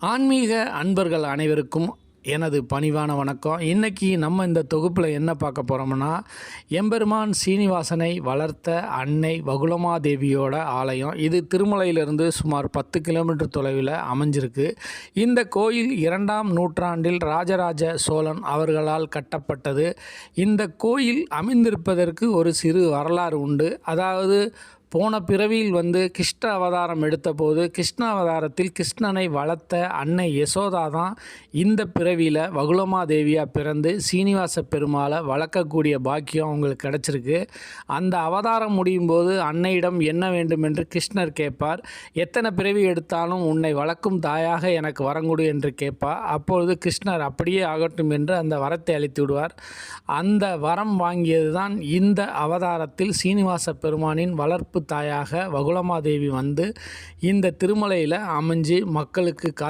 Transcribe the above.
ஆன்மீக அன்பர்கள் அனைவருக்கும் எனது பணிவான வணக்கம். இன்னைக்கு நம்ம இந்த தொகுப்பில் என்ன பார்க்க போகிறோம்னா எம்பெருமான் சீனிவாசனை வளர்த்த அன்னை வகுலமாதேவியோட ஆலயம். இது திருமலையிலிருந்து சுமார் பத்து கிலோமீட்டர் தொலைவில் அமைஞ்சிருக்கு. இந்த கோயில் இரண்டாம் நூற்றாண்டில் ராஜராஜ சோழன் அவர்களால் கட்டப்பட்டது. இந்த கோயில் அமைந்திருப்பதற்கு ஒரு சிறு வரலாறு உண்டு. அதாவது போன பிறவியில் வந்து கிருஷ்ண அவதாரம் எடுத்தபோது கிருஷ்ண அவதாரத்தில் கிருஷ்ணனை வளர்த்த அன்னை யசோதா தான் இந்த பிறவியில் வகுலமாதேவியாக பிறந்து சீனிவாச பெருமாளை வளர்க்கக்கூடிய பாக்கியம் அவங்களுக்கு கிடச்சிருக்கு. அந்த அவதாரம் முடியும் போது அன்னையிடம் என்ன வேண்டும் என்று கிருஷ்ணர் கேட்பார். எத்தனை பிறவி எடுத்தாலும் உன்னை வளர்க்கும் தாயாக எனக்கு வரங்குடு என்று கேட்பார். அப்பொழுது கிருஷ்ணர் அப்படியே ஆகட்டும் என்று அந்த வரத்தை அளித்து விடுவார். அந்த வரம் வாங்கியது தான் இந்த அவதாரத்தில் சீனிவாச பெருமானின் வளர்ப்பு தாயாக வகுலமாதேவி வந்து இந்த திருமலையில் அமைஞ்சு மக்களுக்கு கா